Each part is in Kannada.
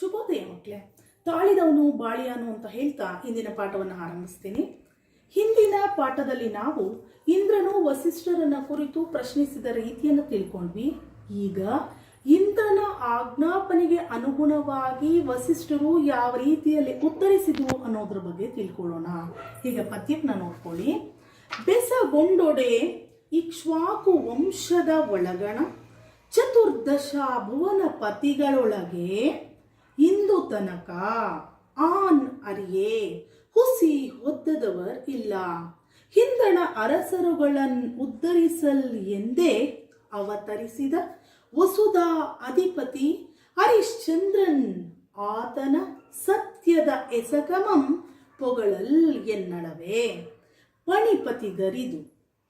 ಶುಭೋದಯ ಮಕ್ಕಳೇ ತಾಳಿದವನು ಬಾಳಿಯಾನು ಅಂತ ಹೇಳ್ತಾ ಇಂದಿನ ಪಾಠವನ್ನು ಆರಂಭಿಸ್ತೀನಿ. ಹಿಂದಿನ ಪಾಠದಲ್ಲಿ ನಾವು ಇಂದ್ರನು ವಸಿಷ್ಠರನ್ನ ಕುರಿತು ಪ್ರಶ್ನಿಸಿದ ರೀತಿಯನ್ನು ತಿಳ್ಕೊಂಡ್ವಿ. ಈಗ ಇಂದ್ರನ ಆಜ್ಞಾಪನೆಗೆ ಅನುಗುಣವಾಗಿ ವಸಿಷ್ಠರು ಯಾವ ರೀತಿಯಲ್ಲಿ ಉತ್ತರಿಸಿದ್ವು ಅನ್ನೋದ್ರ ಬಗ್ಗೆ ತಿಳ್ಕೊಳ್ಳೋಣ. ಈಗ ಪದ್ಯಕ್ಕೆ ನೋಡ್ಕೊಳ್ಳಿ. ಬೆಸಗೊಂಡೊಡೆ ಇಕ್ಷ್ವಾಕು ವಂಶದ ಒಳಗಣ, ಚತುರ್ದಶ ಭುವನ ಪತಿಗಳೊಳಗೆ ಇಂದು ತನಕ ಆನ್ ಅರಿಯೇ, ಹುಸಿ ಹೊದ್ದದವರ್ ಇಲ್ಲ. ಹಿಂದಣ ಅರಸರುಗಳನ್ ಉದ್ಧರಿಸಲ್ ಎಂದೇ ಅವತರಿಸಿದ ವಸುಧಾ ಅಧಿಪತಿ ಹರಿಶ್ಚಂದ್ರನ್ ಆತನ ಸತ್ಯದ ಎಸಗಮಂ ಪೊಗಳಲ್ ಎನ್ನಳವೇ. ಪಣಿಪತಿಗರಿದು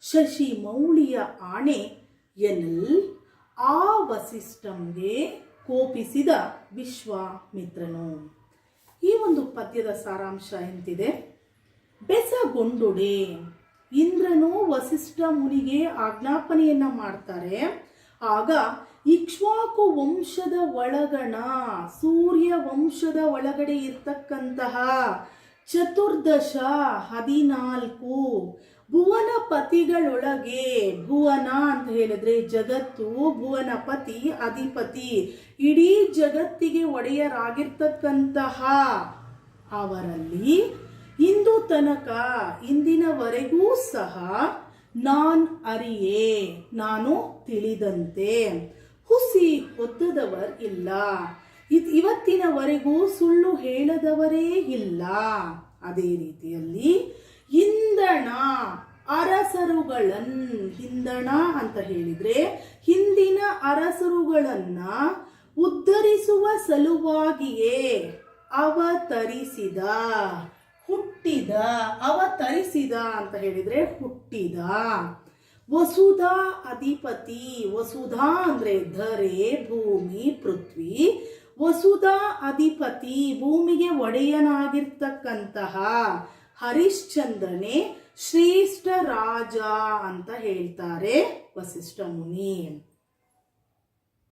ಶಶಿ ಮೌಳಿಯ ಆಣೆ ಎನ್ನಲ್ ಆ ವಸಿಷ್ಠಂಗೆ ಕೋಪಿಸಿದ ವಿಶ್ವಾಮಿತ್ರನು. ಈ ಒಂದು ಪದ್ಯದ ಸಾರಾಂಶ ಎಂತಿದೆ. ಬೆಸಗೊಂಡುಡೆ, ಇಂದ್ರನು ವಸಿಷ್ಠ ಮುನಿಗೆ ಆಜ್ಞಾಪನೆಯನ್ನ ಮಾಡ್ತಾರೆ. ಆಗ ಇಕ್ಷ್ವಾಕು ವಂಶದ ಒಳಗಣ, ಸೂರ್ಯ ವಂಶದ ಒಳಗಡೆ ಇರ್ತಕ್ಕಂತಹ ಚತುರ್ದಶ ಹದಿನಾಲ್ಕು ಭುವನ ಪತಿಗಳೊಳಗೆ ಭುವನ ಅಂತ ಹೇಳಿದ್ರೆ ಜಗತ್ತು, ಭುವನಪತಿ, ಅಧಿಪತಿ. ಇಡೀ ಜಗತ್ತಿಗೆ ಒಡೆಯರಾಗಿರ್ತಕ್ಕಂತಹ ಅವರಲ್ಲಿ ಇಂದು ತನಕ ಇಂದಿನವರೆಗೂ ಸಹ ನಾನ್ ಅರಿಯೇ, ನಾನು ತಿಳಿದಂತೆ. ಹುಸಿ ಹೊತ್ತದವರ್ ಇಲ್ಲ. ಇವತ್ತಿನವರೆಗೂ ಸುಳ್ಳು ಹೇಳದವರೇ ಇಲ್ಲ. ಅದೇ ರೀತಿಯಲ್ಲಿ ಇಂದಣ ಅರಸರುಗಳನ್ ಹಿಂದಣ ಅಂತ ಹೇಳಿದ್ರೆ ಹಿಂದಿನ ಅರಸರುಗಳನ್ನ ಉದ್ಧರಿಸುವ ಸಲುವಾಗಿಯೇ ಅವತರಿಸಿದ, ಹುಟ್ಟಿದ, ಅವತರಿಸಿದ ಅಂತ ಹೇಳಿದ್ರೆ ಹುಟ್ಟಿದ. ವಸುಧಾ ಅಧಿಪತಿ, ವಸುಧಾ ಅಂದ್ರೆ ಧರೆ, ಭೂಮಿ, ಪೃಥ್ವಿ. ವಸುಧಾ ಅಧಿಪತಿ ಭೂಮಿಗೆ ಒಡೆಯನಾಗಿರ್ತಕ್ಕಂತಹ ಹರಿಶ್ಚಂದ್ರನೇ ಶ್ರೇಷ್ಠ ರಾಜ ಅಂತ ಹೇಳ್ತಾರೆ ವಸಿಷ್ಠ ಮುನಿ